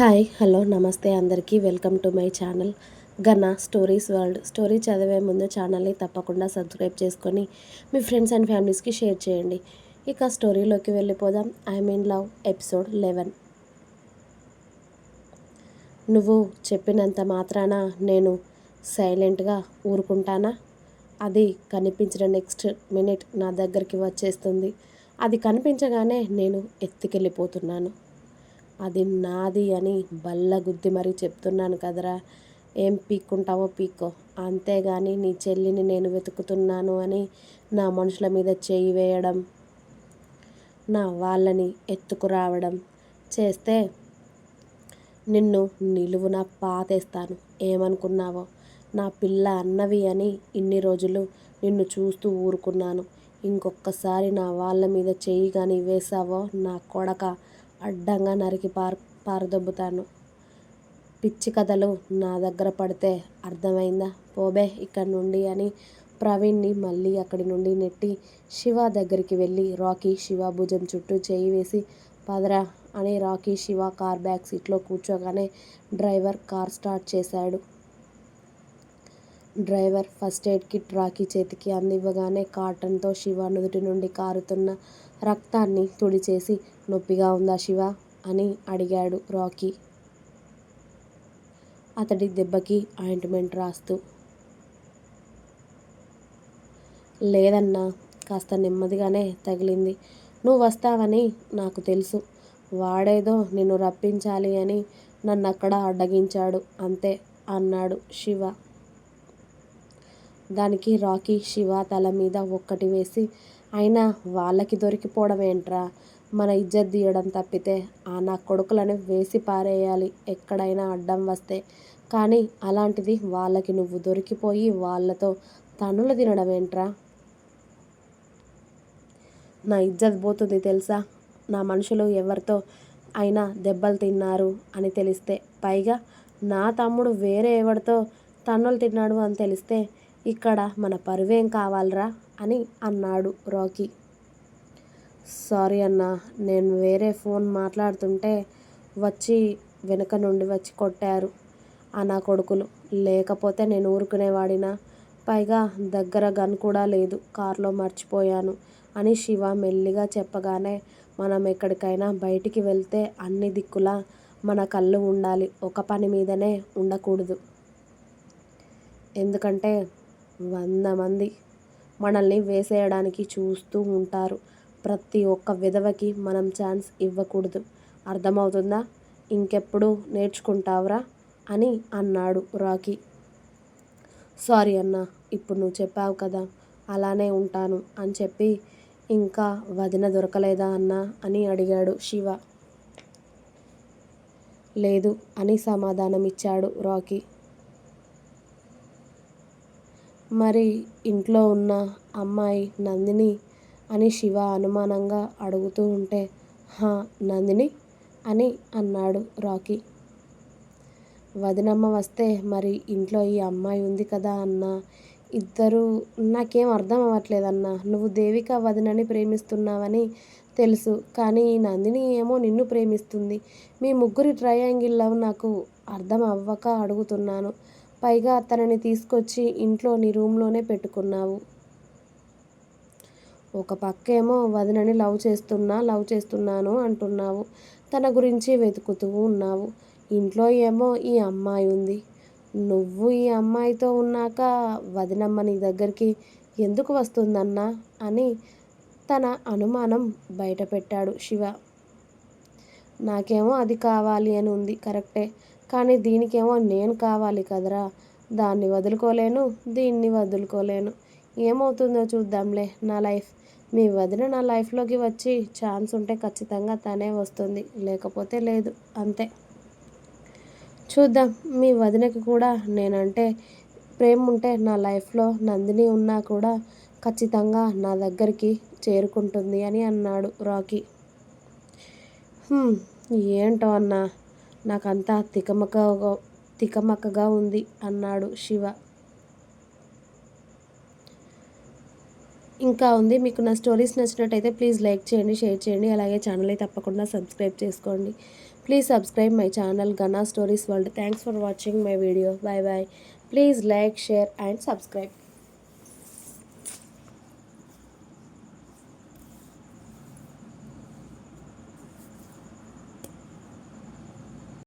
Hi hello నమస్తే అందరికీ. Welcome to my channel గన్న స్టోరీస్ వరల్డ్. స్టోరీ చదివే ముందు ఛానల్ని తప్పకుండా సబ్స్క్రైబ్ చేసుకొని మీ ఫ్రెండ్స్ అండ్ ఫ్యామిలీస్కి షేర్ చేయండి. ఇక స్టోరీలోకి వెళ్ళిపోదాం. I mean love episode eleven. నువ్వు చెప్పినంత మాత్రాన నేను సైలెంట్గా ఊరుకుంటానా? అది కనిపించిన నెక్స్ట్ మినిట్ నా దగ్గరికి వచ్చేస్తుంది. అది కనిపించగానే నేను ఎత్తుకెళ్ళిపోతున్నాను. అది నాది అని బల్ల గుద్ది మరీ చెప్తున్నాను కదరా. ఏం పీక్కుంటావో పీక్కో. అంతేగాని నీ చెల్లిని నేను వెతుకుతున్నాను అని నా మనుషుల మీద చేయి వేయడం నా వాళ్ళని ఎత్తుకురావడం చేస్తే నిన్ను నిలువున పాతేస్తాను. ఏమనుకున్నావో? నా పిల్ల అన్నవి అని ఇన్ని రోజులు నిన్ను చూస్తూ ఊరుకున్నాను. ఇంకొకసారి నా వాళ్ళ మీద చెయ్యి కానీ వేసావో నా కొడక? అడ్డంగా నరికి పార్ పారదొబ్బుతాను. పిచ్చి కథలు నా దగ్గర పడితే అర్థమైందా? పోబే ఇక్కడి నుండి అని ప్రవీణ్ని మళ్ళీ అక్కడి నుండి నెట్టి శివ దగ్గరికి వెళ్ళి రాకీ శివ భుజం చుట్టూ చేయి వేసి పదరా అని రాకీ శివ కార్ బ్యాక్ సీట్లో కూర్చోగానే డ్రైవర్ కార్ స్టార్ట్ చేశాడు. Driver first aid kit Rocky చేతికి అందివ్వగానే కాటన్తో శివ నుదుటి నుండి కారుతున్న రక్తాన్ని తుడిచేసి నొప్పిగా ఉందా శివ? అని అడిగాడు రాకీ. అతడి దెబ్బకి ఆయింట్మెంట్ రాస్తూ. లేదన్నా కాస్త నెమ్మదిగానే తగిలింది. నువ్వు వస్తావని నాకు తెలుసు. వాడేదో నిన్ను రప్పించాలి అని నన్ను అక్కడ అడ్డగించాడు. అంతే అన్నాడు శివ. దానికి రాకీ శివ తల మీద ఒక్కటి వేసి అయినా వాళ్ళకి దొరికిపోవడం ఏంట్రా? మన ఇజ్జత్ తీయడం తప్పితే ఆ నా కొడుకులను వేసి పారేయాలి ఎక్కడైనా అడ్డం వస్తే. కానీ అలాంటిది వాళ్ళకి నువ్వు దొరికిపోయి వాళ్ళతో తనులు తినడం ఏంట్రా? నా ఇజ్జత్ పోతుంది తెలుసా? నా మనుషులు ఎవరితో అయినా దెబ్బలు తిన్నారు అని తెలిస్తే. పైగా నా తమ్ముడు వేరే ఎవరితో తన్నులు తిన్నాడు అని తెలిస్తే ఇక్కడ మన పరువేం కావాలరా? అని అన్నాడు రాకీ. సారీ అన్న నేను వేరే ఫోన్ మాట్లాడుతుంటే వచ్చి వెనుక నుండి వచ్చి కొట్టారు ఆ నా కొడుకులు. లేకపోతే నేను ఊరుకునేవాడినా? పైగా దగ్గర గన్ కూడా లేదు కారులో మర్చిపోయాను అని శివ మెల్లిగా చెప్పగానే మనం ఎక్కడికైనా బయటికి వెళ్తే అన్ని దిక్కులా మన కళ్ళు ఉండాలి ఒక పని మీదనే ఉండకూడదు. ఎందుకంటే వంద మంది మనల్ని వేసేయడానికి చూస్తూ ఉంటారు. ప్రతి ఒక్క విధవకి మనం ఛాన్స్ ఇవ్వకూడదు. అర్థమవుతుందా? ఇంకెప్పుడు నేర్చుకుంటావురా? అని అన్నాడు రాకీ సారీ అన్న ఇప్పుడు నువ్వు చెప్పావు కదా అలానే ఉంటాను అని చెప్పి ఇంకా వదిన దొరకలేదా అన్న అని అడిగాడు శివ. లేదు అని సమాధానం ఇచ్చాడు రాకీ మరి ఇంట్లో ఉన్న అమ్మాయి నందిని అని శివ అనుమానంగా అడుగుతూ ఉంటే హా నందిని? అని అన్నాడు రాకీ వదినమ్మ వస్తే మరి ఇంట్లో ఈ అమ్మాయి ఉంది కదా అన్న. ఇద్దరు నాకేం అర్థం అవ్వట్లేదన్న. నువ్వు దేవిక వదినని ప్రేమిస్తున్నావని తెలుసు కానీ ఈ నందిని ఏమో నిన్ను ప్రేమిస్తుంది. మీ ముగ్గురి ట్రయాంగిల్ లవ్ నాకు అర్థం అవ్వక అడుగుతున్నాను. పైగా తనని తీసుకొచ్చి ఇంట్లో నీ రూమ్లోనే పెట్టుకున్నావు. ఒక పక్కేమో వదినని లవ్ చేస్తున్నా లవ్ చేస్తున్నాను అంటున్నావు. తన గురించి వెతుకుతూ ఉన్నావు. ఇంట్లో ఏమో ఈ అమ్మాయి ఉంది. నువ్వు ఈ అమ్మాయితో ఉన్నాక వదినమ్మ నీ దగ్గరికి ఎందుకు వస్తుందన్నా అని తన అనుమానం బయటపెట్టాడు శివ. నాకేమో అది కావాలి అని ఉంది కరెక్టే. కానీ దీనికేమో నేను కావాలి కదరా. దాన్ని వదులుకోలేను దీన్ని వదులుకోలేను. ఏమవుతుందో చూద్దాంలే నా లైఫ్. మీ వదిన నా లైఫ్లోకి వచ్చి ఛాన్స్ ఉంటే ఖచ్చితంగా తనే వస్తుంది లేకపోతే లేదు అంతే. చూద్దాం మీ వదినకి కూడా నేనంటే ప్రేమ ఉంటే నా లైఫ్లో నందిని ఉన్నా కూడా ఖచ్చితంగా నా దగ్గరికి చేరుకుంటుంది అని అన్నాడు రాకీ ఏంటో అన్నా? నాకంతా తికమకగా తికమకగా ఉంది అన్నాడు శివ. ఇంకా ఉంది. మీకు నా స్టోరీస్ నచ్చినట్టయితే ప్లీజ్ లైక్ చేయండి షేర్ చేయండి. అలాగే ఛానల్ని తప్పకుండా సబ్స్క్రైబ్ చేసుకోండి. Please subscribe my channel Gana stories world. Thanks for watching my video. Bye bye. Please like share and subscribe.